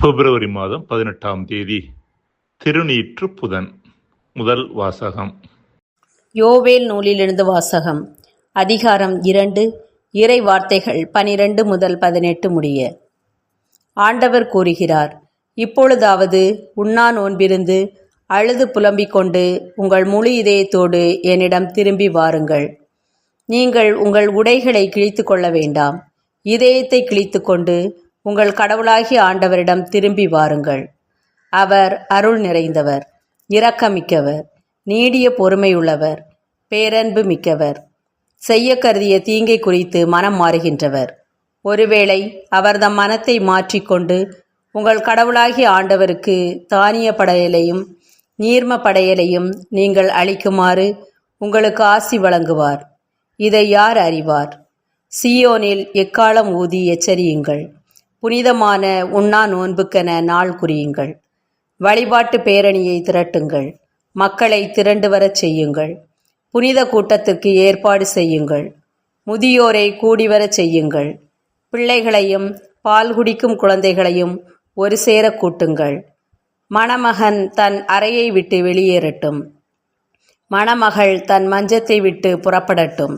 பிப்ரவரி மாதம் பதினெட்டாம் தேதி திருநீற்று புதன் முதல் வாசகம். யோவேல் நூலிலிருந்து வாசகம். அதிகாரம் இரண்டு இறை வார்த்தைகள் பனிரெண்டு முதல் பதினெட்டு முடிய. ஆண்டவர் கூறுகிறார் இப்பொழுதாவது உண்ணா நோன்பிருந்து அழுது புலம்பிக் கொண்டு உங்கள் முழு இதயத்தோடு என்னிடம் திரும்பி வாருங்கள். நீங்கள் உங்கள் உடைகளை கிழித்து கொள்ள வேண்டாம். இதயத்தை கிழித்து கொண்டு உங்கள் கடவுளாகிய ஆண்டவரிடம் திரும்பி வாருங்கள். அவர் அருள் நிறைந்தவர் இரக்கமிக்கவர் நீடிய பொறுமையுள்ளவர் பேரன்பு மிக்கவர் செய்ய கருதிய தீங்கை குறித்து மனம் மாறுகின்றவர். ஒருவேளை அவர் தம் மனத்தை மாற்றிக்கொண்டு உங்கள் கடவுளாகிய ஆண்டவருக்கு தானிய படையலையும் நீர்ம படையலையும் நீங்கள் அளிக்குமாறு உங்களுக்கு ஆசி வழங்குவார். இதை யார் அறிவார்? சியோனில் எக்காலம் ஊதி எச்சரியுங்கள். புனிதமான உண்ணா நோன்புக்கென நாள் குறியுங்கள். வழிபாட்டு பேரணியை திரட்டுங்கள். மக்களை திரண்டு வரச் செய்யுங்கள். புனித கூட்டத்திற்கு ஏற்பாடு செய்யுங்கள். முதியோரை கூடிவரச் செய்யுங்கள். பிள்ளைகளையும் பால் குடிக்கும் குழந்தைகளையும் ஒரு சேர கூட்டுங்கள். மணமகன் தன் அறையை விட்டு வெளியேறட்டும். மணமகள் தன் மஞ்சத்தை விட்டு புறப்படட்டும்.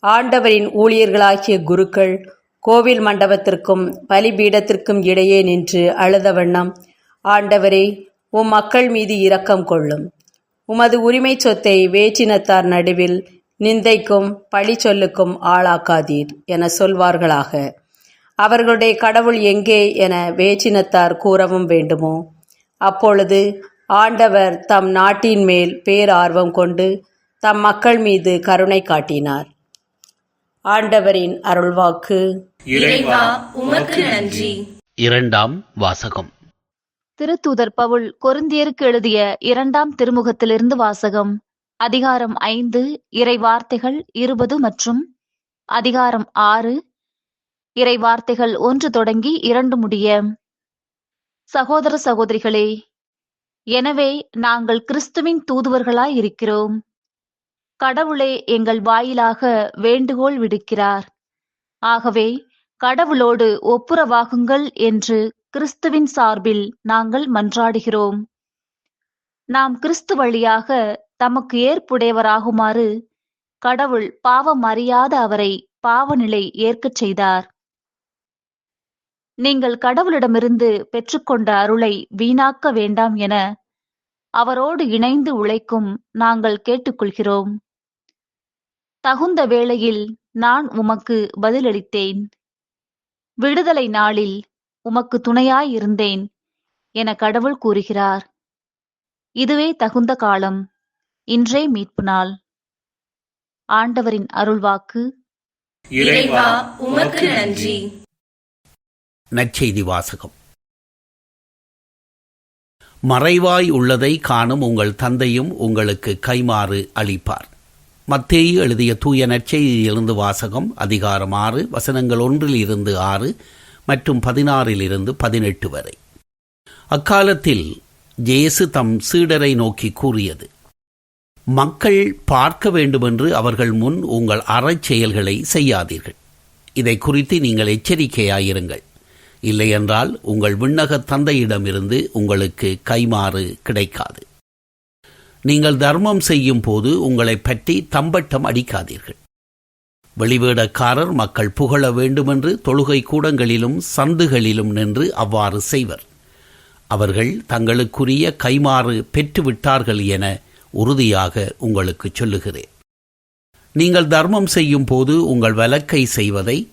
ஆண்டவரின் ஊழியர்களாகிய குருக்கள் கோவில் மண்டபத்திற்கும் பலிபீடத்திற்கும் இடையே நின்று அழுத வண்ணம் ஆண்டவரே உம் மக்கள் மீது இரக்கம் கொள்ளும். உமது உரிமை சொத்தை வேற்றினத்தார் நடுவில் நிந்தைக்கும் பழி சொல்லுக்கும் ஆளாக்காதீர் என சொல்வார்களாக. அவர்களுடைய கடவுள் எங்கே என வேற்றினத்தார் கூறவும் வேண்டுமோ? அப்பொழுது ஆண்டவர் தம் நாட்டின் மேல் பேரார்வம் கொண்டு தம் மக்கள் மீது கருணை காட்டினார். ஆண்டவரின் அருள்வாக்கு. இறைவா உமக்கு நன்றி. இரண்டாம் வாசகம். திருத்தூதர் பவுல் கொரிந்தியருக்கு எழுதிய இரண்டாம் திருமுகத்திலிருந்து வாசகம். அதிகாரம் ஐந்து இறை வார்த்தைகள் இருபது மற்றும் அதிகாரம் ஆறு. இறை வார்த்தைகள் ஒன்று தொடங்கி இரண்டு முடிய. சகோதர சகோதரிகளே எனவே நாங்கள் கிறிஸ்துவின் தூதுவர்களாய் இருக்கிறோம். கடவுளே எங்கள் வாயிலாக வேண்டுகோள் விடுக்கிறார். ஆகவே கடவுளோடு ஒப்புரவாகுங்கள் என்று கிறிஸ்துவின் சார்பில் நாங்கள் மன்றாடுகிறோம். நாம் கிறிஸ்து வழியாக தமக்கு ஏற்புடையவராகுமாறு கடவுள் பாவம் அறியாத அவரை பாவநிலை ஏற்கச் செய்தார். நீங்கள் கடவுளிடமிருந்து பெற்றுக்கொண்ட அருளை வீணாக்க வேண்டாம் என அவரோடு இணைந்து உழைக்கும் நாங்கள் கேட்டுக்கொள்கிறோம். தகுந்த வேளையில் நான் உமக்கு பதிலளித்தேன். விடுதலை நாளில் உமக்கு துணையாய் இருந்தேன் என கடவுள் கூறுகிறார். இதுவே தகுந்த காலம் இன்றே மீட்பு நாள். ஆண்டவரின் அருள்வாக்கு. இறைவா உமக்கு நன்றி. நற்செய்தி வாசகம். மறைவாய் உள்ளதை காணும் உங்கள் தந்தையும் உங்களுக்கு கைமாறு அளிப்பார். மத்தேயு எழுதிய தூய நற்செய்தியிலிருந்து வாசகம் அதிகாரம் ஆறு வசனங்கள் ஒன்றில் இருந்து ஆறு மற்றும் பதினாறில் இருந்து பதினெட்டு வரை. அக்காலத்தில் ஜேசு தம் சீடரை நோக்கி கூறியது மக்கள் பார்க்க வேண்டுமென்று அவர்கள் முன் உங்கள் அறச் செயல்களை செய்யாதீர்கள். இதை குறித்து நீங்கள் எச்சரிக்கையாயிருங்கள். இல்லையென்றால் உங்கள் விண்ணகத் தந்தையிடமிருந்து உங்களுக்கு கைமாறு கிடைக்காது. நீங்கள் தர்மம் செய்யும் போது உங்களைப் பற்றி தம்பட்டம் அடிக்காதீர்கள். வெளிவேடக்காரர் மக்கள் புகழ வேண்டுமென்று தொழுகை கூடங்களிலும் சந்துகளிலும் நின்று அவ்வாறு செய்வர். அவர்கள் தங்களுக்குரிய கைமாறு பெற்றுவிட்டார்கள் என உறுதியாக உங்களுக்கு சொல்லுகிறேன். நீங்கள் தர்மம் செய்யும் போது உங்கள் வலக்கை செய்வதை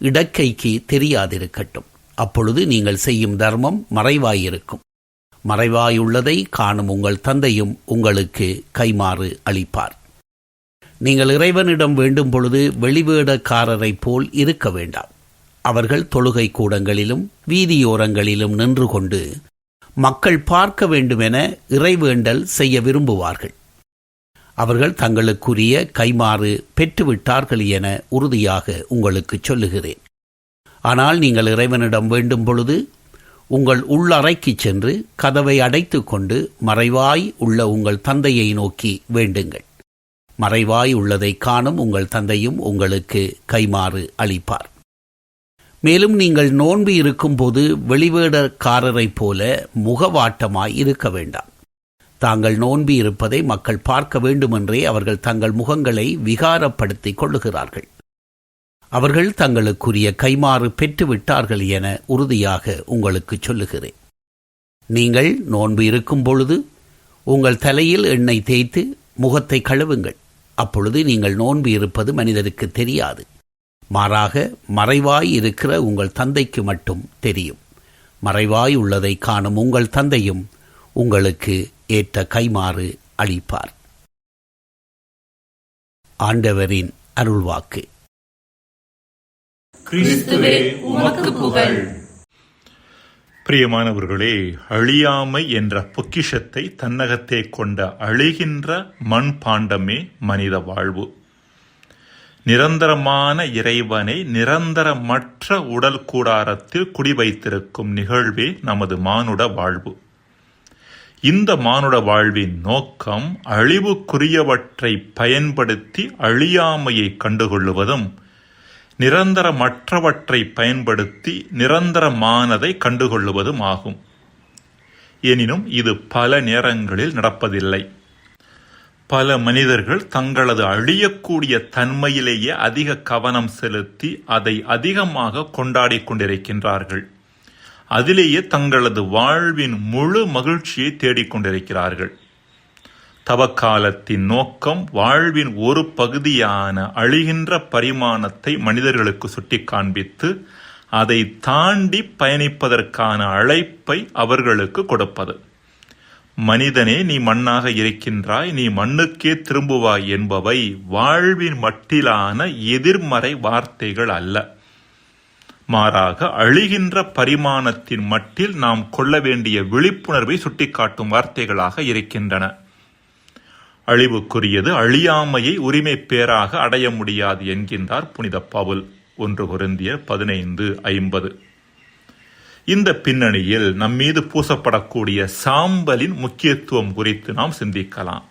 இடக்கைக்கு தெரியாதிருக்கட்டும். அப்பொழுது நீங்கள் செய்யும் தர்மம் மறைவாயிருக்கும். மறைவாயுள்ளதை காணும் உங்கள் தந்தையும் உங்களுக்கு கைமாறு அளிப்பார். நீங்கள் இறைவனிடம் வேண்டும் பொழுது வெளிவேடக்காரரைப் போல் இருக்க வேண்டாம். அவர்கள் தொழுகை கூடங்களிலும் வீதியோரங்களிலும் நின்று கொண்டு மக்கள் பார்க்க வேண்டுமென இறைவேண்டல் செய்ய விரும்புவார்கள். அவர்கள் தங்களுக்குரிய கைமாறு பெற்றுவிட்டார்கள் என உறுதியாக உங்களுக்கு சொல்லுகிறேன். ஆனால் நீங்கள் இறைவனிடம் வேண்டும் பொழுது உங்கள் உள்ளறைக்குச் சென்று கதவை அடைத்து கொண்டு மறைவாய் உள்ள உங்கள் தந்தையை நோக்கி வேண்டுங்கள். மறைவாய் உள்ளதை காணும் உங்கள் தந்தையும் உங்களுக்கு கைமாறு அளிப்பார். மேலும் நீங்கள் நோன்பு இருக்கும்போது வெளிவேடக்காரரைப் போல முகவாட்டமாய் இருக்க வேண்டாம். தாங்கள் நோன்பி இருப்பதை மக்கள் பார்க்க வேண்டுமென்றே அவர்கள் தங்கள் முகங்களை விகாரப்படுத்திக் கொள்ளுகிறார்கள். அவர்கள் தங்களுக்குரிய கைமாறு பெற்றுவிட்டார்கள் என உறுதியாக உங்களுக்கு சொல்லுகிறேன். நீங்கள் நோன்பு இருக்கும் பொழுது உங்கள் தலையில் எண்ணெய் தேய்த்து முகத்தை கழுவுங்கள். அப்பொழுது நீங்கள் நோன்பு இருப்பது மனிதருக்கு தெரியாது. மாறாக மறைவாய் இருக்கிற உங்கள் தந்தைக்கு மட்டும் தெரியும். மறைவாய் உள்ளதை காணும் உங்கள் தந்தையும் உங்களுக்கு ஏற்ற கைமாறு அளிப்பார். ஆண்டவரின் அருள்வாக்கு. கிறிஸ்துவே உமக்கு புகழ். பிரியமானவர்களே அழியாமை என்ற பொக்கிஷத்தை தன்னகத்தே கொண்ட அழிகின்ற மண் பாண்டமே மனித வாழ்வு. நிரந்தரமான இறைவனை நிரந்தரமற்ற உடல் கூடாரத்தில் குடிவைத்திருக்கும் நிகழ்வே நமது மானுட வாழ்வு. இந்த மானுட வாழ்வின் நோக்கம் அழிவுக்குரியவற்றை பயன்படுத்தி அழியாமையை கண்டுகொள்ளுவதும் நிரந்தரமற்றவற்றை பயன்படுத்தி நிரந்தரமானதை கண்டுகொள்ளுவதும் ஆகும் எனினும் இது பல நேரங்களில் நடப்பதில்லை. பல மனிதர்கள் தங்களது அழியக்கூடிய தன்மையிலேயே அதிக கவனம் செலுத்தி அதை அதிகமாக கொண்டாடிக் கொண்டிருக்கின்றார்கள். அதிலேயே தங்களது வாழ்வின் முழு மகிழ்ச்சியை தேடிக்கொண்டிருக்கிறார்கள் தவக்காலத்தின் நோக்கம் வாழ்வின் ஒரு பகுதியான அழிகின்ற பரிமாணத்தை மனிதர்களுக்கு சுட்டி காண்பித்து அதை தாண்டி பயணிப்பதற்கான அழைப்பை அவர்களுக்கு கொடுப்பது. மனிதனே நீ மண்ணாக இருக்கின்றாய் நீ மண்ணுக்கே திரும்புவாய் என்பவை வாழ்வின் மட்டிலான எதிர்மறை வார்த்தைகள் அல்ல. மாறாக அழிகின்ற பரிமாணத்தின் மட்டில் நாம் கொள்ள வேண்டிய விழிப்புணர்வை சுட்டிக்காட்டும் வார்த்தைகளாக இருக்கின்றன. அழிவுக்குரியது அழியாமையை உரிமை பேராக அடைய முடியாது என்கின்றார் புனித பவுல் ஒன்று பொருந்திய பதினைந்து ஐம்பது. இந்த பின்னணியில் நம்மீது பூசப்படக்கூடிய சாம்பலின் முக்கியத்துவம் குறித்து நாம் சிந்திக்கலாம்.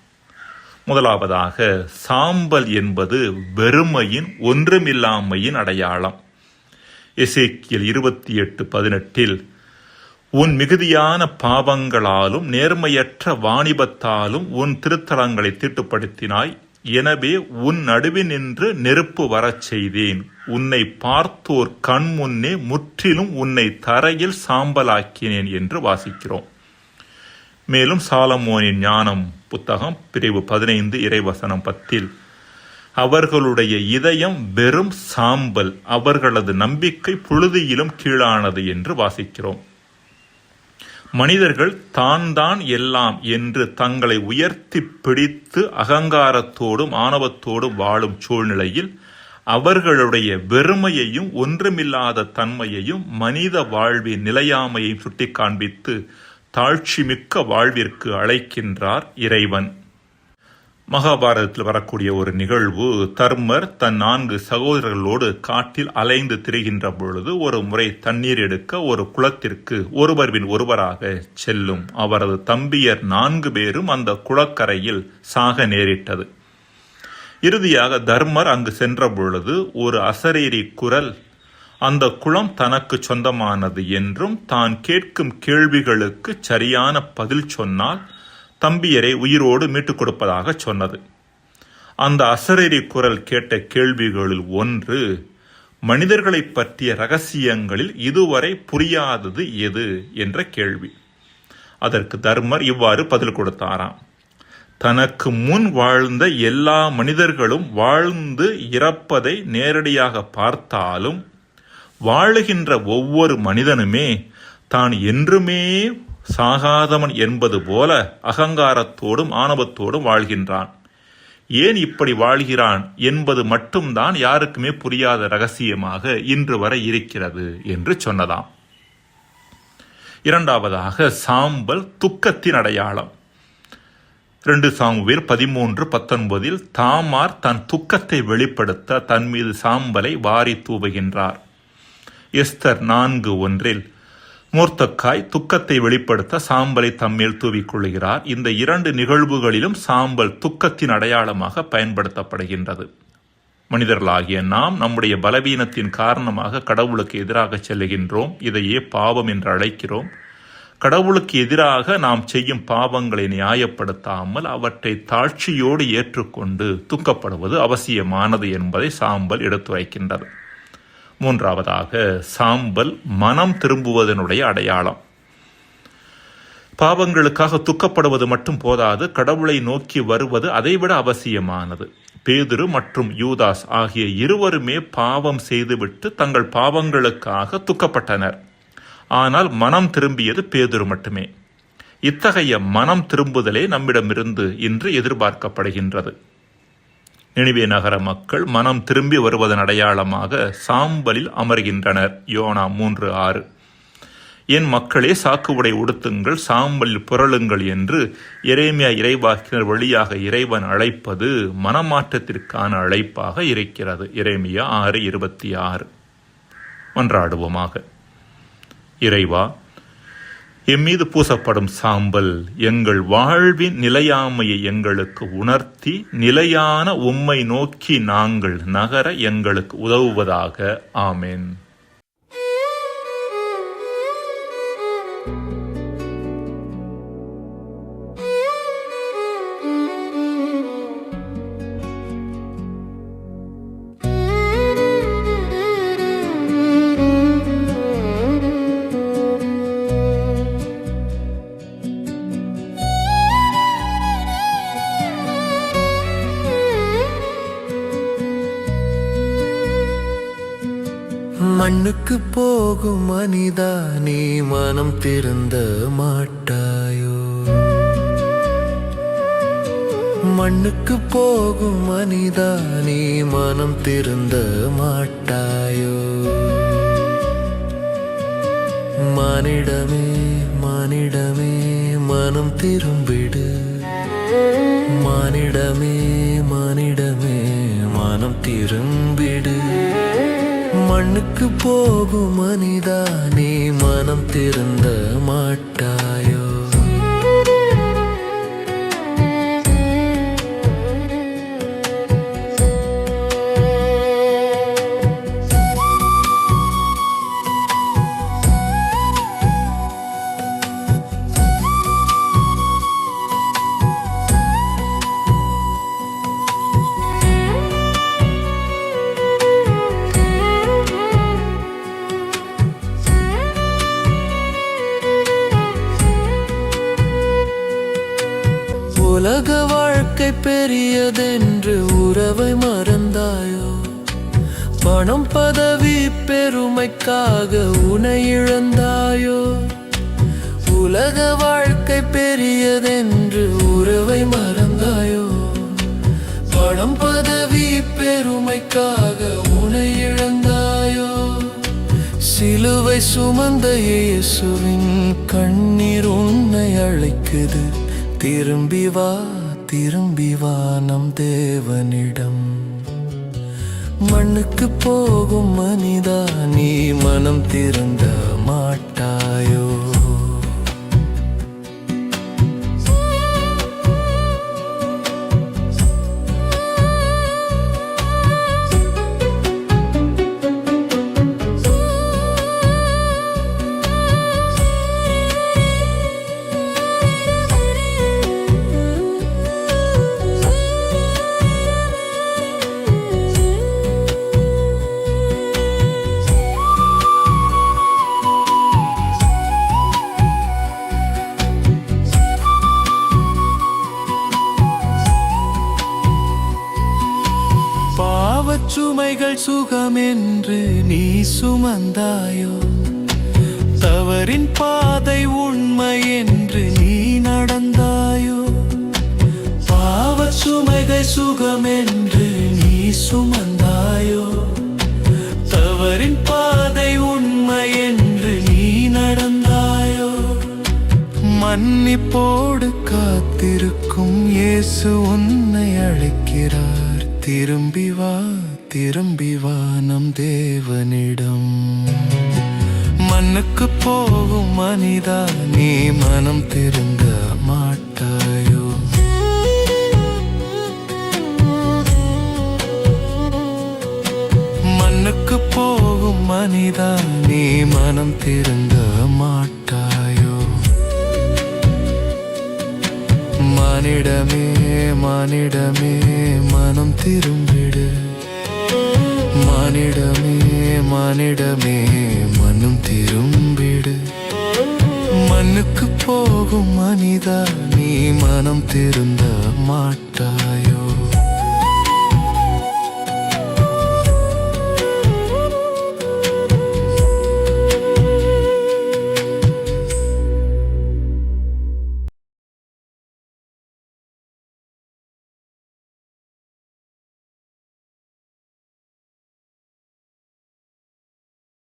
முதலாவதாக சாம்பல் என்பது வெறுமையின் ஒன்றுமில்லாமையின் அடையாளம். எசேக்கியல் இருபத்தி எட்டு பதினெட்டில் உன் மிகுதியான பாவங்களாலும் நேர்மையற்ற வாணிபத்தாலும் உன் திருத்தலங்களை தீட்டுப்படுத்தினாய். எனவே உன் நடுவில் நின்று நெருப்பு வரச் செய்தேன். உன்னை பார்த்தோர் கண் முன்னே முற்றிலும் உன்னை தரையில் சாம்பலாக்கினேன் என்று வாசிக்கிறோம். மேலும் சாலமோனின் ஞானம் புத்தகம் பிரிவு பதினைந்து இறைவசனம் பத்தில் அவர்களுடைய இதயம் வெறும் சாம்பல் அவர்களது நம்பிக்கை புழுதியிலும் கீழானது என்று வாசிக்கிறோம். மனிதர்கள் தான் தான் எல்லாம் என்று தங்களை உயர்த்தி பிடித்து அகங்காரத்தோடும் ஆணவத்தோடும் வாழும் சூழ்நிலையில் அவர்களுடைய வெறுமையையும் ஒன்றுமில்லாத தன்மையையும் மனித வாழ்வின் நிலையாமையையும் சுட்டி காண்பித்து தாழ்ச்சிமிக்க வாழ்விற்கு அழைக்கின்றார் இறைவன். மகாபாரதத்தில் வரக்கூடிய ஒரு நிகழ்வு தர்மர் தன் நான்கு சகோதரர்களோடு காட்டில் அலைந்து திரிகின்ற பொழுது ஒரு முறை தண்ணீர் எடுக்க ஒரு குளத்திற்கு ஒருவர்வின் ஒருவராக செல்லும். அவரது தம்பியர் நான்கு பேரும் அந்த குளக்கரையில் சாக நேரிட்டது. இறுதியாக தர்மர் அங்கு சென்ற பொழுது ஒரு அசரீரி குரல் அந்த குளம் தனக்கு சொந்தமானது என்றும் தான் கேட்கும் கேள்விகளுக்கு சரியான பதில் சொன்னால் தம்பியரை உயிரோடு மீட்டுக் கொடுப்பதாக சொன்னது. அந்த அசரீரி குரல் கேட்ட கேள்விகளில் ஒன்று மனிதர்களைப் பற்றிய ரகசியங்களில் இதுவரை புரியாதது எது? என்ற கேள்வி. அதற்கு தர்மர் இவ்வாறு பதில் கொடுத்தாராம். தனக்கு முன் வாழ்ந்த எல்லா மனிதர்களும் வாழ்ந்து இறப்பதை நேரடியாக பார்த்தாலும் வாழுகின்ற ஒவ்வொரு மனிதனுமே தான் என்றுமே சாகாதவன் என்பது போல அகங்காரத்தோடும் ஆணவத்தோடும் வாழ்கின்றான். ஏன் இப்படி வாழ்கிறான் என்பது மட்டும்தான் யாருக்குமே புரியாத ரகசியமாக இன்று வரை இருக்கிறது என்று சொன்னதாம். இரண்டாவதாக சாம்பல் துக்கத்தின் அடையாளம். ரெண்டு சாமுவேல் பதிமூன்று பத்தொன்பதில் தாமார் தன் துக்கத்தை வெளிப்படுத்த தன் மீது சாம்பலை வாரி தூவுகின்றார். எஸ்தர் நான்கு ஒன்றில் மூர்த்தக்காய் துக்கத்தை வெளிப்படுத்த சாம்பலை தம்மேல் தூவிக்கொள்கிறார் இந்த இரண்டு நிகழ்வுகளிலும் சாம்பல் துக்கத்தின் அடையாளமாக பயன்படுத்தப்படுகின்றது. மனிதர்களாகிய நாம் நம்முடைய பலவீனத்தின் காரணமாக கடவுளுக்கு எதிராக செல்லுகின்றோம். இதையே பாவம் என்று அழைக்கிறோம். கடவுளுக்கு எதிராக நாம் செய்யும் பாவங்களை நியாயப்படுத்தாமல் அவற்றை தாழ்ச்சியோடு ஏற்றுக்கொண்டு துக்கப்படுவது அவசியமானது என்பதை சாம்பல் எடுத்து வைக்கின்றது மூன்றாவதாக சாம்பல் மனம் திரும்புவதனுடைய அடையாளம். பாவங்களுக்காக துக்கப்படுவது மட்டும் போதாது கடவுளை நோக்கி வருவது அதைவிட அவசியமானது. பேதுரு மற்றும் யூதாஸ் ஆகிய இருவருமே பாவம் செய்துவிட்டு தங்கள் பாவங்களுக்காக துக்கப்பட்டனர். ஆனால் மனம் திரும்பியது பேதுரு மட்டுமே. இத்தகைய மனம் திரும்புதலே நம்மிடமிருந்து இன்று எதிர்பார்க்கப்படுகின்றது. நினைவே நகர மக்கள் மனம் திரும்பி வருவதன் அடையாளமாக சாம்பலில் அமர்கின்றனர். யோனா மூன்று ஆறு. என் மக்களே சாக்கு உடை உடுத்துங்கள் சாம்பலில் புரளுங்கள் என்று இறைமையா இறைவாக்கினர் வழியாக இறைவன் அழைப்பது மனமாற்றத்திற்கான அழைப்பாக இருக்கிறது. இறைமையா ஆறு இருபத்தி ஆறு. மன்றாடுவோமாக. இறைவா எம்மீது பூசப்படும் சாம்பல் எங்கள் வாழ்வின் நிலையாமையை எங்களுக்கு உணர்த்தி நிலையான உம்மை நோக்கி நாங்கள் நகர எங்களுக்கு உதவுவதாக. ஆமேன். போகும் மனிதா நீ மனம் திறந்த மாட்டாயோ? மண்ணுக்கு போகும் மனிதா நீ மனம் திறந்த மாட்டாயோ? மானிடமே மானிடமே மனம் திரும்பிடு. மானிடமே மானிடமே மனம் திரும்ப. மண்ணுக்கு போகும் மனிதா நீ மனம் திறந்த மாட்டா. உலக வாழ்க்கை பெரியதென்று உறவை மறந்தாயோ? பணம் பதவி பெருமைக்காக உனை இழந்தாயோ? உலக வாழ்க்கை பெரியதென்று உறவை மறந்தாயோ? பணம் பதவி பெருமைக்காக உனை இழந்தாயோ? சிலுவை சுமந்த இயேசுவின் கண்ணீர் உன்னை அழைக்குது. திரும்பி வா திரும்பி வா நம் தேவனிடம். மண்ணுக்கு போகும் மனிதா நீ மனம் திறந்த மாட்டாயோ? தவறின் பாதை உண்மை என்று நீ நடந்தாயோ? பாவச் சுமைகள் சுகமென்று நீ சுமந்தாயோ? தவறின் பாதை உண்மை என்று நீ நடந்தாயோ? மன்னிப்போடு காத்திருக்கும் இயேசு உன்னை அழைக்கிறார். திரும்பி வா திரும்பி வா நம் தேவனே கண்ணுக்கு போகும் மனிதா நீ மனம் திருந்த மாட்டாயோ? மண்ணுக்கு போகும் மனிதா நீ மனம் திருந்த மாட்டாயோ? மனிடமே மனிடமே மனம் திரும்பிடு. மனிடமே மனிடமே. போகும் மனிதா நீ மனம் திருந்த மாட்டாயோ?